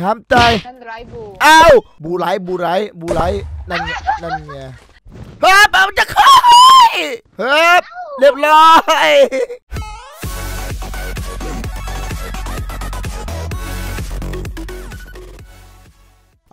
ห้ามตาย นั่นไรบูอ้าวบูไรบูไรบูไรนั่นไงนั่นไงเฮ้ยมันจะเข้าเฮ้ยเรียบร้อย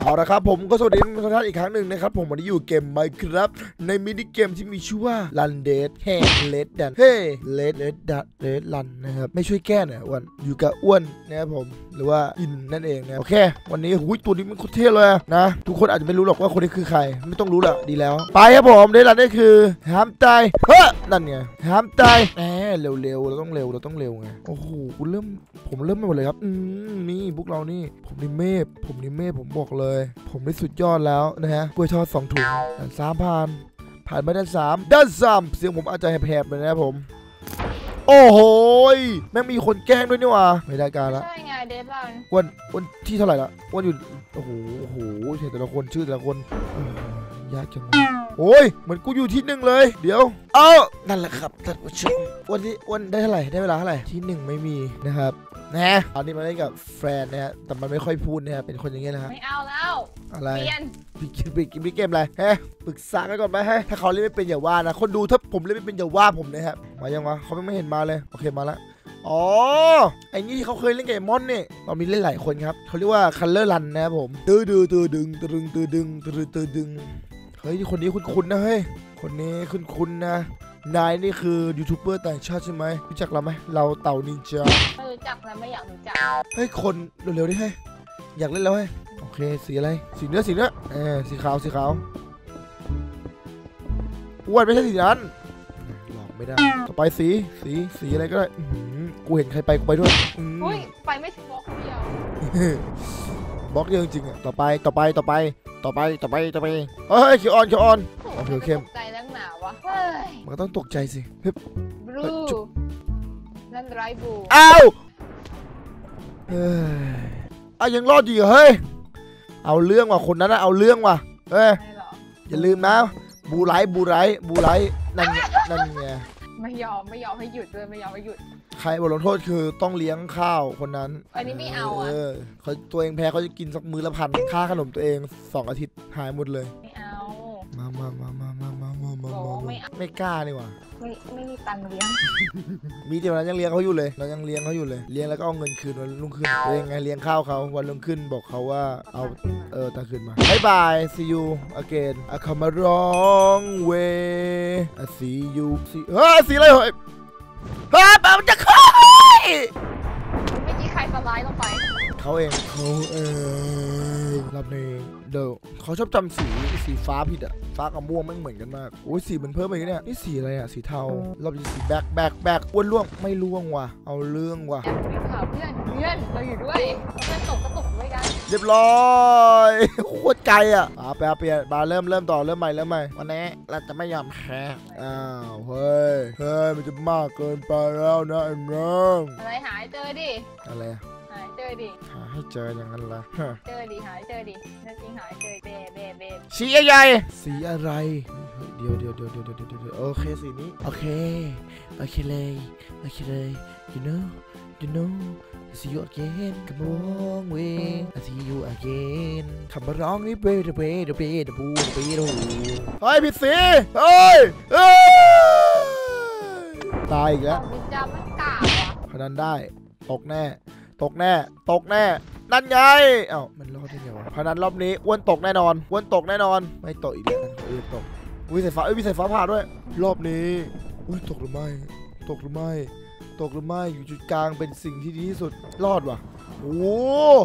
เอาละครับผมก็สวัสดีทุกท่านอีกครั้งหนึ่งนะครับ ผมวันนี้อยู่เกม Minecraft ในมินิเกมที่มีชื่อว่า Run Dead เฮเลดดันเฮ้เลดเลดดันเลดลันนะครับไม่ช่วยแก้หน่อยอ้วนอยู่กับอ้วนนะครับผมหรือว่าอินนั่นเองนะโอเค วันนี้หุยตัวนี้มันโคตรเท่เลยนะ ทุกคนอาจจะไม่รู้หรอกว่าคนนี้คือใคร ไม่ต้องรู้ละดีแล้ว ไปครับผมเลดลันนี่คือห้ามตายเฮ้นั่นไงห้ามตายแหมเร็วๆเราต้องเร็วเราต้องเร็วไงโอ้โหเริ่มผมเริ่มไม่หมดเลยครับอืมนี่พวกเรานี่ผมนี่เมฟผมนี่เมฟผมบอกเลยผมได้สุดยอดแล้วนะฮะกล้วยทอดสองถุงด้านสามผ่านผ่านมาด้านสามด้านสามเสียงผมอาจจะแหบๆเลยนะครับผม โอ้โหยแม่งมีคนแกล้งด้วยนี่หว่าไม่ได้การละใช่ไงเดดลันวันวันที่เท่าไหร่ละวันอยู่โอ้โหโอ้โหเห็นแต่ละคนชื่อแต่ละคนเออยากจังวะโอ้ยเหมือนกูอยู่ที่หนึ่งเลย เดี๋ยว เอ้านั่นแหละครับท่านผู้ชมวันที่วันได้เท่าไหร่ได้เวลาเท่าไหร่ที่หนึ่งไม่มีนะครับ นะตอนนี้มาเล่นกับแฟนนะฮะแต่มันไม่ค่อยพูดนะฮะเป็นคนอย่างเงี้ยนะฮะไม่เอาแล้วอะไรเปลี่ยนพี่กินพี่กินพี่เกมอะไรเฮ้ปรึกษากันก่อนไหมเฮ้ถ้าเขาเล่นไม่เป็นอย่าว่านะคนดูถ้าผมเล่นไม่เป็นอย่าว่าผมนะครับมายังวะเขาไม่เห็นมาเลยโอเคมาละอ๋อไอ้นี่ที่เขาเคยเล่นกับไอ้มอนนี่เรามีเล่นหลายคนครับเขาเรียกว่าคัลเลอร์รันนะครับผมตื้อดื้อตื้อดึงตื้อดึงตื้อดึงตื้อตื้อดึงเฮ้ยคนนี้คุ้นๆนะเฮ้ยคนนี้คุ้นๆนะ นายนี่คือยูทูบเบอร์ต่างชาติใช่ไหมรู้จักเราไหมเราเต่านินจาไม่รู้จักแล้วไม่อยากรู้จักเฮ้ยคนเร็วๆดิเฮ้ยอยากเล่นแล้วเฮ้ยโอเคสีอะไรสีเนื้อสีเนื้อเออสีขาวสีขาวอ้วนไม่ใช่สีนั้นหลอกไม่ได้ต่อไปสีสีสีอะไรก็ได้อื้อหือกูเห็นใครไปกูไปด้วยอืม อุ้ย ไปไม่ถึงบล็อกเดียว บล็อกเดียวจริงๆอะต่อไปต่อไปต่อไป ต่อไปต่อไปต่อไปเฮ้ยเขียวอ่อนเขียวอ่อน โอเคโอเค ตกใจันก็ต้องตกใจสิฮึบบลูนั่นไรบูอ้าวเฮ้ยอะยังรอดอยู่เฮ้ย เอาเรื่องว่ะคนนั้นนะเอาเรื่องว่ะเฮ้ยอย่าลืมนะ บูไรบูไรบูไรนั่นงนั่นไง ไม่ยอมไม่ยอมให้หยุดเลยไม่ยอมให้หยุด ใครบทลงโทษคือต้องเลี้ยงข้าวคนนั้นอันนี้ไม่เอาเอะ เอเขาตัวเองแพ้เขาจะกินสักมื้อละพัน ค่าขนมตัวเองสองอาทิตย์หายหมดเลย ไม่เอา มามามามา ไม่เอาไม่กล้านี่หว่า ไม่ไม่มีตังค์เลี้ยงมีแต่วันนั้นยังเลี้ยงเขาอยู่เลย เรายังเลี้ยงเขาอยู่เลย เลี้ยงแล้วก็เอาเงินคืนวันรุ่งขึ้นตัวเองไงเลี้ยงข้าวเขาวันรุ่งขึ้นบอกเขาว่าเอาเออตาคืนมาบายบาย see you again อะคำมาร้องเว see you see เฮ้ยสีอะไรเฮ้ยเฮ้ยมันจะเข้าเมื่อกี้ใครสไลด์ลงไปเขาเองเขาเองรอบนี้ เดี๋ยวเขาชอบจำสีสีฟ้าผิดอะฟ้ากับม่วงไม่เหมือนกันมากโอ้ยสีมันเพิ่มไปอีกเนี่ยนี่สีอะไรอะสีเทารอบนี้สีแบกแบกแบกอ้วนล่วงไม่ล่วงว่ะเอาเรื่องว่ะแอบไปหาเพื่อนเพื่อนเราอยู่ด้วยเพื่อนตกก็ตกด้วยกันเรียบร้อยโคตรไกลอะอ่าไปเอาเปลี่ยนมาเริ่มเริ่มต่อเริ่มใหม่เริ่มใหม่วันนี้เราจะไม่ยอมแพ้อ้าวเฮ้ยเฮ้ยมันจะมากเกินไปแล้วนะไอ้น้องอะไรหายเจอดิอะไรอะ หายเจอดิ หาให้เจออย่างนั้นละฮะเจอดิหายเจอดิแน่จริงหายเจอเบเบเบสีใหญ่สีอะไรเฮ้ยเดี๋ยวเดี๋ยวเดี๋ยวเดี๋ยวเดี๋ยวเดี๋ยวเดี๋ยวโอเคสีนี้โอเคโอเคเลยโอเคเลย you know you know see you again come on way I see you again คำว่าร้องนี่เบเดเบเดเบเดบูเดเบเดบูเฮ้ยผิดสีเฮ้ยเฮ้ยตายอีกแล้วนินจามันกากว่ะพนันได้ตกแน่ ตกแน่ ตกแน่ นั่นไงเอ้ามันรอดได้ไงวะพนันรอบนี้อ้วนตกแน่นอนอ้วนตกแน่นอน ไม่ตกอีกแล้วเออตกอุ้ยสายฟ้าเอ้ยมีสายฟ้าผ่าด้วย รอบนี้อุ้ยตกหรือไม่ ตกหรือไม่ ตกหรือไม่อยู่จุดกลางเป็นสิ่งที่ดีที่สุดรอดว่ะโอ้โห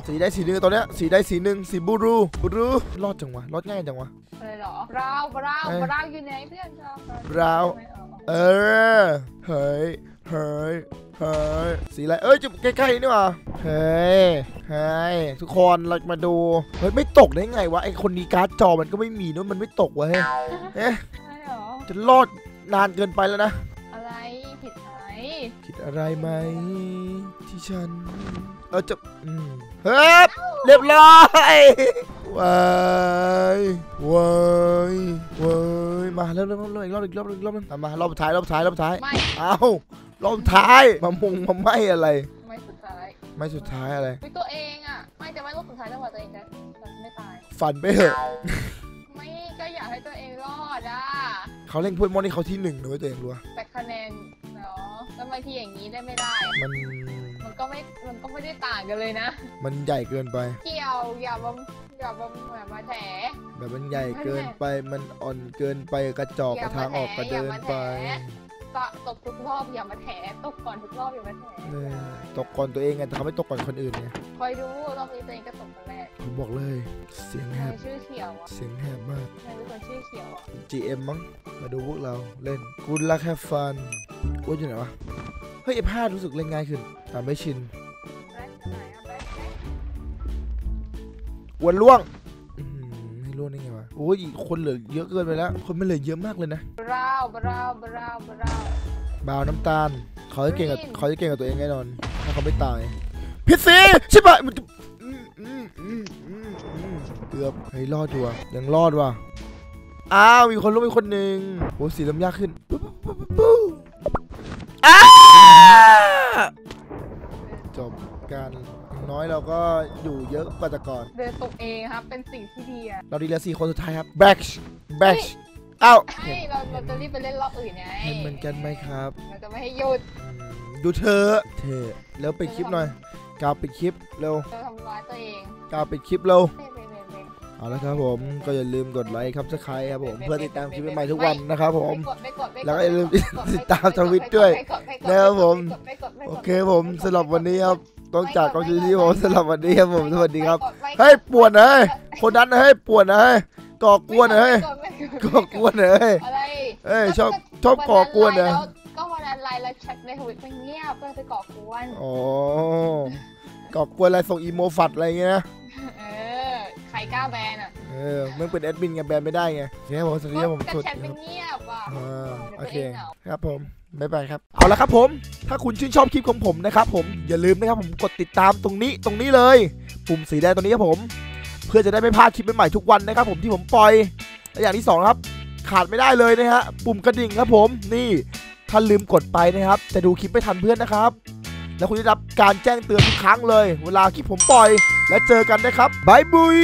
สีได้สีหนึ่งตอนเนี้ยสีได้สีหนึ่งสีบูรูบูรูรอดจังวะรอดง่ายจังวะอะไรหรอบราวบราวเอ้ยบราวอยู่ไหนเพื่อนบราวบราวไม่เอาเออเฮ้ย เฮ้ยเฮ้ยสีอะไรเอ้ยจุดใกล้ๆนี่หว่าเฮ้ยเฮ้ยทุกคนเรามาดูเฮ้ยไม่ตกได้ไงวะไอคนนี้การ์ดจอมันก็ไม่มีด้วยมันไม่ตกวะเฮ้ยเอ๊ะอะไรหรอ จะรอดนานเกินไปแล้วนะ อะไรผิดไหนคิดอะไรไหมที่ฉันเออจะอืมเฮ้ยเรียบร้อยว้ายว้ายว้ายมาเริ่มเริ่มเริ่มอีกรอบอีกรอบอีกรอบนึงเอามารอบสุดท้ายรอบสุดท้ายรอบสุดท้าย ไม่ เอา รอบสุดท้ายมามงมาไม่อะไร ไม่สุดท้ายไม่สุดท้ายอะไรวิตัวเองอะ ไม่จะไม่รอบสุดท้ายจังหวะตัวเองจะจะไม่ตาย ฝันไปเถอะไม่ก็อยากให้ตัวเองรอดอะเขาเล่นพูดมอนนี่เขาที่หนึ่งนะเว้ยตัวเองรู้ปะแต่คะแนนเนาะแล้วบางทีอย่างนี้ได้ไม่ได้ มันมันก็ไม่มันก็ไม่ได้ต่างกันเลยนะ มันใหญ่เกินไป เกี่ยวอย่ามาอย่ามาอย่ามาแถแบบมันใหญ่เกินไปมันอ่อนเกินไปกระจอกอย่ากระทางออกกระมาแถเดินไปอย่ามาแถ ตะตกทุกรอบอย่ามาแถตกก่อนทุกรอบอย่ามาแถเนี่ยตกก่อนตัวเองไงแต่เขาไม่ตกก่อนคนอื่นไงคอยดูรอบนี้ตัวเองก็ตกคนแรกผมบอกเลย เสียงแหใครบชื่อเขียวอะเสียงแหบมากใครเป็นคนชื่อเขียวอะ GM มั้งมาดูพวกเราเล่นกูรักแค่ฟันกูอยู่ไหนวะเฮ้ย F5 รู้สึกเล่นง่ายขึ้นตามไม่ชินแบล็คไหนอะแบล็คแบล็คอ้วนล่วง อื้อหือให้ล่วงได้ไงวะโอ้ยคนเหลือเยอะเกินไปแล้ว คนมันเหลือเยอะมากเลยนะบราวบราวบราวบราวบาวน้ำตาลเขาจะเก่งกับ Green เขาจะเก่งกับตัวเองแน่นอน ถ้าเขาไม่ตายพิษซีใช่ปะมันจะอืมอืมอืมอืมอืมเกือบเฮ้ยรอดว่ะยังรอดว่ะอ้าวมีคนล้มอีกคนหนึ่งโอ้สีเริ่มยากขึ้น ก็อยู่เยอะกว่าแต่ก่อน เดินตกเองครับ เป็นสิ่งที่ดีอะเราดีเหลือสี่คนสุดท้ายครับ back back อ้าวใช่เราเราจะรีบไปเล่นรอบอื่นไงเห็นเหมือนกันไหมครับ เราจะไม่ให้หยุดอืมดูเธอเธอแล้วไปดคลิปหน่อยกาวไปดคลิปเร็วเราทำร้ายตัวเองกาวไปดคลิปเร็วเล่นเล่นเล่นเล่นเอาละครับผมก็อย่าลืมกดไลค์ครับสไครต์ครับผมเพื่อติดตามคลิปใหม่ๆทุกวันนะครับผมไม่กดไม่กดไม่กดแล้วก็อย่าลืมไกดติดตามทวิตด้วยไม่กดไม่กดนะครับผมไม่กดไม่กดโอไม่กดเคผมสำหรับวันนี้ครับ ต้องจากกองชูที่ผมสำหรับวันนี้ครับผมสวัสดีครับไม่กไม่กดเฮ้ยปวดนะเฮ้ยคนนั้นนะเฮ้ยปวดนะเฮ้ยก่อกวนนะเฮ้ยไม่กดก่อกวนนะเฮ้ยอะไรเอ้ยชอบชอบก่อกวนนะก็วันนั้นไลน์แล้วแชทในทวิตมันเงียบก็เลยไปก่อกวนอ๋อก่อกวนอะไรส่งอีโมฟัดอะไรเงี้ยนะเออใครกล้าแบนอะ เออมึงเป็นแอดมินไงแบนไม่ได้ไงโอเคครับผมสวัสดีครับผมก็สวัสแชทดีคมัรันบเงียบว่ะอ่าโอเคดี๋ยวตัวงหงาครับผมบ๊ายบายครับ เอาละครับผม ถ้าคุณชื่นชอบคลิปของผมนะครับผม อย่าลืมนะครับผมกดติดตามตรงนี้ตรงนี้เลย ปุ่มสีแดงตรงนี้ครับผม เพื่อจะได้ไม่พลาดคลิปใหม่ๆทุกวันนะครับผมที่ผมปล่อย และอย่างที่สองนะครับ ขาดไม่ได้เลยนะฮะ ปุ่มกระดิ่งครับผม นี่ ถ้าลืมกดไปนะครับ จะดูคลิปไม่ทันเพื่อนนะครับ แล้วคุณจะได้รับการแจ้งเตือนทุกครั้งเลย เวลาคลิปผมปล่อย และเจอกันนะครับบายบุย